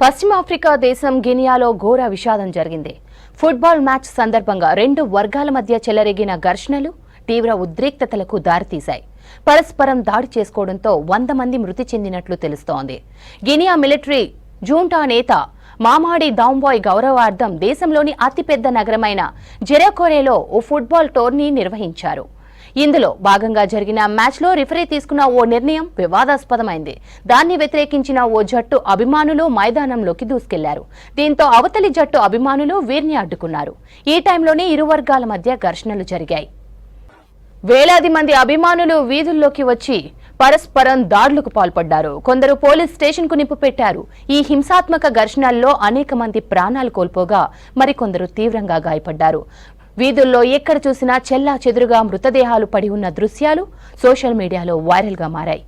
పశ్చిమాఫ్రికా దేశం గినియాలో ఘోర విషాదం జరిగింది. ఫుట్బాల్ మ్యాచ్ సందర్భంగా రెండు వర్గాల మధ్య చెలరేగిన ఘర్షణలు తీవ్ర ఉద్రిక్తతలకు దారితీశాయి. పరస్పరం దాడి చేసుకోవడంతో వంద మంది మృతి చెందినట్లు తెలుస్తోంది. గినియా మిలిటరీ జూంటా నేత మామాడి దాంబాయ్ గౌరవార్థం దేశంలోని అతిపెద్ద నగరమైన జెరాకోరేలో ఓ ఫుట్బాల్ టోర్నీ నిర్వహించారు. ఇందులో భాగంగా జరిగిన మ్యాచ్లో రిఫరీ తీసుకున్న ఓ నిర్ణయం వివాదాస్పదమైంది. దాన్ని వ్యతిరేకించిన ఓ జట్టు అభిమానులు మైదానంలోకి దూసుకెళ్ళారు. దీంతో అవతలి జట్టు అభిమానులు వీరిని అడ్డుకున్నారు. ఈ టైంలోనే ఇరు వర్గాల మధ్య ఘర్షణలు జరిగాయి. వేలాది మంది అభిమానులు వీధుల్లోకి వచ్చి పరస్పరం దాడులకు పాల్పడ్డారు. కొందరు పోలీస్ స్టేషన్కు నిప్పు పెట్టారు. ఈ హింసాత్మక ఘర్షణల్లో అనేక మంది ప్రాణాలు కోల్పోగా మరికొందరు తీవ్రంగా గాయపడ్డారు. వీధుల్లో ఎక్కడ చూసినా చెల్లా చెదురుగా మృతదేహాలు పడి ఉన్న దృశ్యాలు సోషల్ మీడియాలో వైరల్గా మారాయి.